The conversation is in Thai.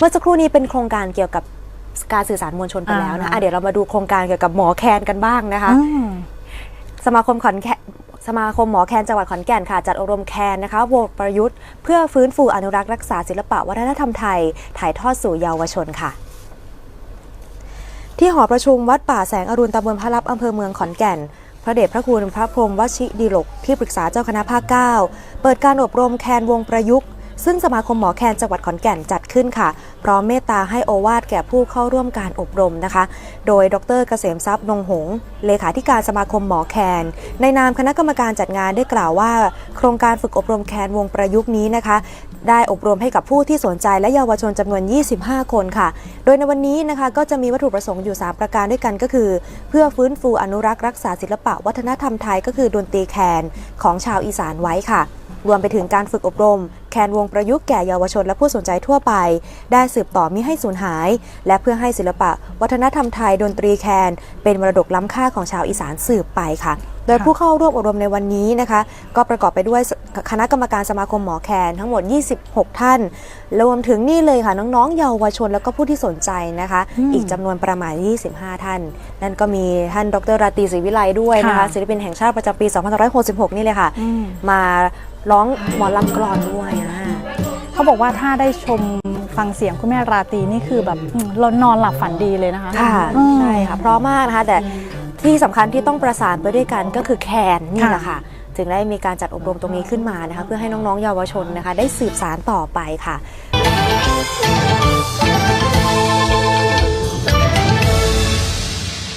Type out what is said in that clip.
เมื่อสักครู่นี้เป็นโครงการเกี่ยวกับการสื่อสารมวลชนไปแล้วนะอ่าอะเดี๋ยวเรามาดูโครงการเกี่ยวกับหมอแคนกันบ้างนะคะอืมสมาคมขอนแก่นสมาคมหมอแคนจังหวัดขอนแก่นค่ะ จัดอบรมแคนนะคะวงประยุทธ์ เพื่อฟื้นฟูอนุรักษ์รักษาศิลปะวัฒนธรรมไทย ถ่ายทอดสู่เยาวชนค่ะที่หอประชุมวัดป่าแสงอรุณตำบลพระลับอำเภอเมืองขอนแก่น พระเดชพระคุณพระพรหมวชิดีลกที่ปรึกษาเจ้าคณะภาค 9 เปิดการอบรมแคนวงประยุกต์ ซึ่งสมาคมหมอแคนจังหวัดขอนแก่นจัดขึ้นค่ะ พร้อมเมตตาให้โอวาทแก่ผู้เข้าร่วมการอบรมนะคะ โดยดรเกษมทรัพย์นงหง เลขาธิการสมาคมหมอแคน ในนามคณะกรรมการจัดงานได้กล่าวว่า โครงการฝึกอบรมแคนวงประยุกต์นี้นะคะ ได้อบรมให้กับผู้ที่สนใจและเยาวชนจำนวน 25 คนค่ะ โดยในวันนี้นะคะก็จะมีวัตถุประสงค์อยู่ 3 ประการด้วยกันก็คือ เพื่อฟื้นฟูอนุรักษ์รักษาศิลปะวัฒนธรรมไทยก็คือดนตรีแคนของชาวอีสานไว้ค่ะรวมไปถึงการฝึกอบรม แคนวงประยุกต์แก่เยาวชนและผู้สนใจทั่วไป ได้สืบต่อมิให้สูญหาย และเพื่อให้ศิลปะ วัฒนธรรมไทยดนตรีแคน เป็นมรดกล้ำค่าของชาวอีสานสืบไปค่ะโดยผู้เข้าร่วมอบรมในวันนี้นะคะ ก็ประกอบไปด้วยคณะกรรมการสมาคมหมอแคนทั้งหมด 26 ท่าน รวมถึงนี่เลยค่ะ น้องๆ เยาวชนแล้วก็ผู้ที่สนใจนะคะอืมอีกจำนวนประมาณ 25 ท่าน นั่นก็มีท่านดรราตรีศรีวิไลด้วยนะคะค่ะศิลปินแห่งชาติประจำปี 2566 นี่เลยค่ะอืมมาร้องหมอลำกรอนด้วยอะเขาบอกว่าถ้าได้ชมฟังเสียงคุณแม่ราตรีนี่คือแบบอืมเรานอนหลับฝันดีเลยนะคะ ค่ะอืมใช่ค่ะ เพราะมากนะคะ แต่ ที่สำคัญที่ต้องประสานไปด้วยกันก็คือแคนนี่แหละค่ะ จึงได้มีการจัดอบรมตรงนี้ขึ้นมานะคะ เพื่อให้น้องๆเยาวชนนะคะ ได้สืบสารต่อไปค่ะ